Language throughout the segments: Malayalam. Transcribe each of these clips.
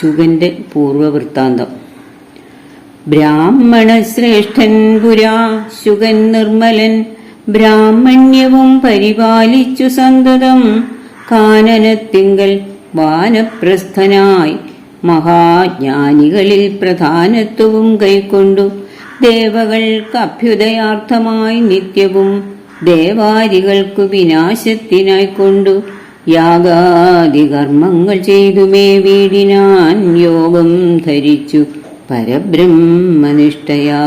ശുഗന്റെ പൂർവവൃത്താന്തം. ബ്രാഹ്മണ ശ്രേഷ്ഠൻ പുരാ ശുഗൻ നിർമ്മലൻ ബ്രാഹ്മണ്യവും പരിപാലിച്ചു സന്തതം. കാനനത്തിങ്കൽ വാനപ്രസ്ഥനായി മഹാജ്ഞാനികളിൽ പ്രധാനത്വവും കൈക്കൊണ്ടു ദേവകൾക്ക് അഭ്യുദയാർത്ഥമായി നിത്യവും ദേവാരികൾക്കു വിനാശത്തിനായി കൊണ്ടു യാഗാദി കർമ്മങ്ങൾ ചെയ്തുമേ വീടിനാൻ യോഗം ധരിച്ചു പരബ്രഹ്മനിഷ്ഠയാ.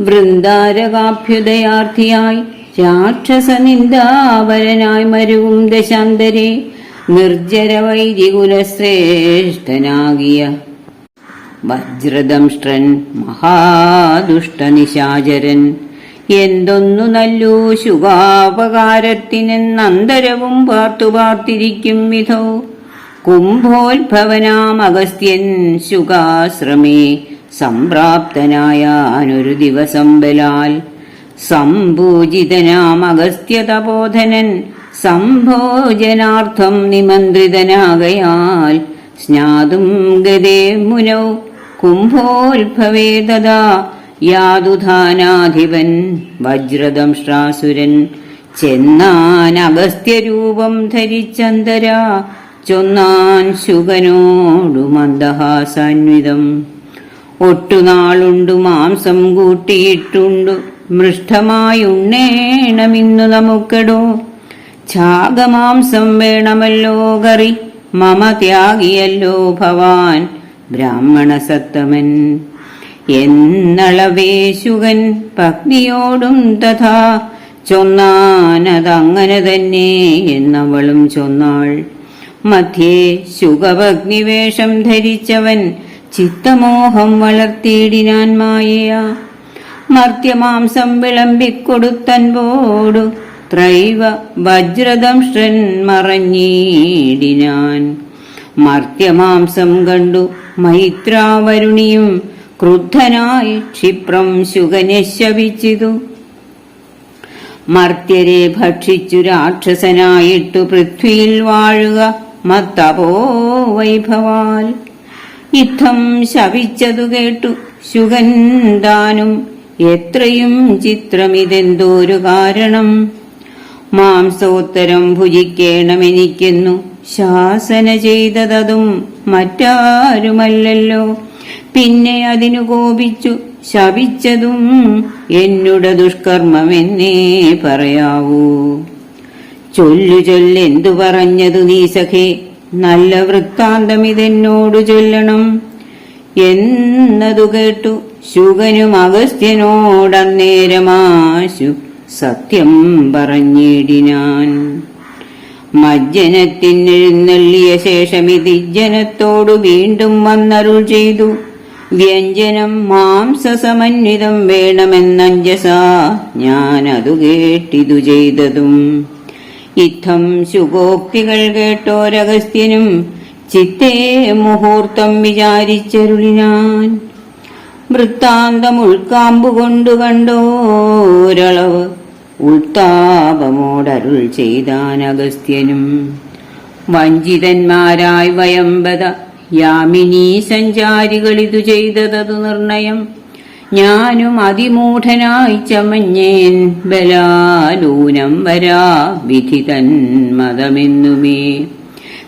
വൃന്ദാരകാഭ്യുദയാർത്ഥിയായി രാക്ഷസനിന്ദാവരനായി മരുവും ദശാന്തരെ നിർജര വൈദികുലശ്രേഷ്ഠനാകിയ വജ്രദംഷ്ട്രൻ മഹാദുഷ്ടനിശാചരൻ എന്തൊന്നു നല്ലു ശുഭാപകാരത്തിനെന്നന്തരവും പാർത്തു പാർത്തിരിക്കും വിധോ. കുംഭോത്ഭവനാം അഗസ്ത്യൻ ശുകാശ്രമേ സംപ്രാപ്തനായാനൊരു ദിവസം ബലാൽ. സംപൂജിതനാം അഗസ്ത്യ തപോധനൻ സംഭോജനാർത്ഥം നിമന്ത്രിതനാകയാൽ. സ്നാതും ഗതേ മുനൗ കുംഭോത്ഭവേ തഥാ യാതുധാനാധിപൻ വജ്രദംഷ്ട്രാസുരൻ ചെന്നാൻ അഗസ്ത്യരൂപം ധരിച്ചന്തരാ ചൊന്നാൻ ശുഗനോടു മന്ദഹാസാന്വിതം. ഒട്ടുനാളുണ്ടു മാംസം കൂട്ടിയിട്ടുണ്ടു മൃഷ്ടമായുണ്ണേണമിന്നു നമുക്കെടോ. ഛാഗമാംസം വേണമല്ലോ കറി മമ ത്യാഗിയല്ലോ ഭവാൻ ബ്രാഹ്മണസത്തമൻ. എന്നളവേശുകൻ പത്നിയോടും തഥാ ചൊന്നാനതങ്ങനെ തന്നെ എന്നവളും ചൊന്നാൾ. മധ്യേ ശുഖഭഗ്നിവേഷം ധരിച്ചവൻ ചിത്തമോഹം വളർത്തിയിടിനാൻ മായയ. മർത്യമാംസം വിളമ്പിക്കൊടുത്തൻപോടു ത്രൈവ വജ്രദംഷൻ മറഞ്ഞീടിനാൻ. മർത്യമാംസം കണ്ടു മൈത്രാവരുണിയും ക്രുദ്ധനായി ക്ഷിപ്രം ശുഗനെ ശവിച്ചിതു മർത്യരെ ഭക്ഷിച്ചു രാക്ഷസനായിട്ടു പൃഥ്വിയിൽ വാഴുക മത്തപോ വൈഭവാൽ. യുദ്ധം ശവിച്ചതു കേട്ടു ശുഗൻ താനും. എത്രയും ചിത്രമിതെന്തോരു കാരണം? മാംസോത്തരം ഭുജിക്കേണമെനിക്കെന്നു ശാസന ചെയ്തതും മറ്റാരുമല്ലല്ലോ. പിന്നെ അതിനു കോപിച്ചു. ശവിച്ചതും എന്നുട ദുഷ്കർമ്മമെന്നേ പറയാവൂ. ചൊല്ലു ചൊല്ലെന്തു പറഞ്ഞതു നീ സഖേ? നല്ല വൃത്താന്തം ഇതെന്നോടു ചൊല്ലണം. എന്നതു കേട്ടു. ശുഗനും അഗസ്ത്യനോടന്നേരമാശു സത്യം പറഞ്ഞിടിനാൻ മജ്ജനത്തിനെഴുന്നള്ളിയ ശേഷം ഇത് ജനത്തോടു വീണ്ടും വന്നരുൾ ചെയ്തു. വ്യഞ്ജനം മാംസസമന്വിതം വേണമെന്നഞ്ജസ ഞാനതു കേട്ടിതു ചെയ്തതും. ഇത്തം ശുഗോക്തികൾ കേട്ടോരഗസ്ത്യനും ചിത്തേ മുഹൂർത്തം വിചാരിച്ചരുളിനാൻ. വൃത്താന്തം ഉൾക്കാമ്പു കൊണ്ടു കണ്ടോരളവ് ഉൾത്താപമോടരുൾ ചെയ്താൻ അഗസ്ത്യനും വഞ്ചിതന്മാരായി വയമ്പത യാമിനി സഞ്ചാരികളിതു ചെയ്തതതു നിർണയം. ഞാനും അതിമൂഢനായി ചമഞ്ഞേൻ ബലാലൂനം വരാ വിധി തന്മതമെന്നുമേ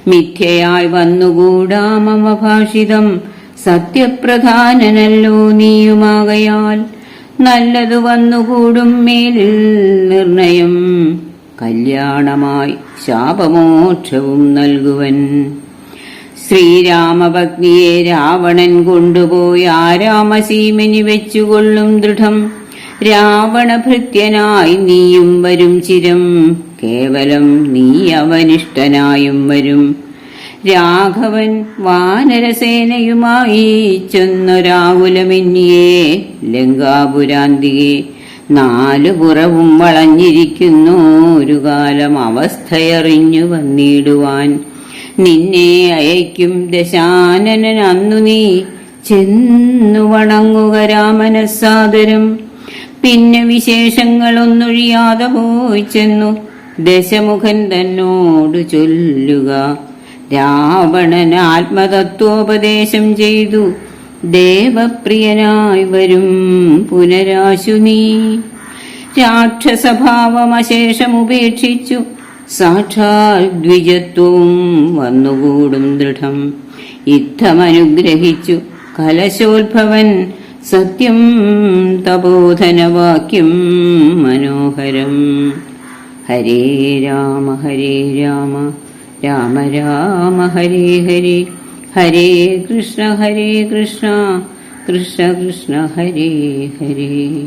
മിഥ്യയായി വന്നുകൂടാ മമ ഭാഷിതം. സത്യപ്രധാനനല്ലോ നീയുമാകയാൽ. നല്ലതു വന്നുകൂടും മേലിൽ നിർണയം. കല്യാണമായി ശാപമോക്ഷവും നൽകുവൻ. ശ്രീരാമഭഗ്നിയെ രാവണൻ കൊണ്ടുപോയി രാമസീമനി വെച്ചുകൊള്ളും ദൃഢം. രാവണഭൃത്യനായി നീയും വരും ചിരം. കേവലം നീ അവനിഷ്ടനായും വരും. രാഘവൻ വാനരസേനയുമായി ചെന്നൊരാകുലമെന്നിയെ ലങ്കാപുരാന്തിയെ. നാലു പുറവും വളഞ്ഞിരിക്കുന്നു. ഒരു കാലം അവസ്ഥയറിഞ്ഞു വന്നിടുവാൻ. നിന്നെ അയക്കും ദശാനനൻ അന്നു നീ ചെന്നു വണങ്ങുക രാമനസാദരം പിന്നെ വിശേഷങ്ങളൊന്നൊഴിയാതെ പോയി ചെന്നു ദശമുഖൻ തന്നോട് ചൊല്ലുക. രാവണൻ ആത്മതത്വോപദേശം ചെയ്തു. ദേവപ്രിയനായി വരും പുനരാശു നീ. രാക്ഷസഭാവമശേഷം ഉപേക്ഷിച്ചു സാക്ഷാൽ ദ്വിജത്വവും വന്നുകൂടും ദൃഢം. യുദ്ധമനുഗ്രഹിച്ചു കലശോത്ഭവൻ സത്യം തപോധനവാക്യം മനോഹരം. ഹരേ രാമ ഹരേ രാമ രാമ രാമ ഹരേ ഹരേ ഹരേ കൃഷ്ണ ഹരേ കൃഷ്ണ കൃഷ്ണ കൃഷ്ണ ഹരേ ഹരേ.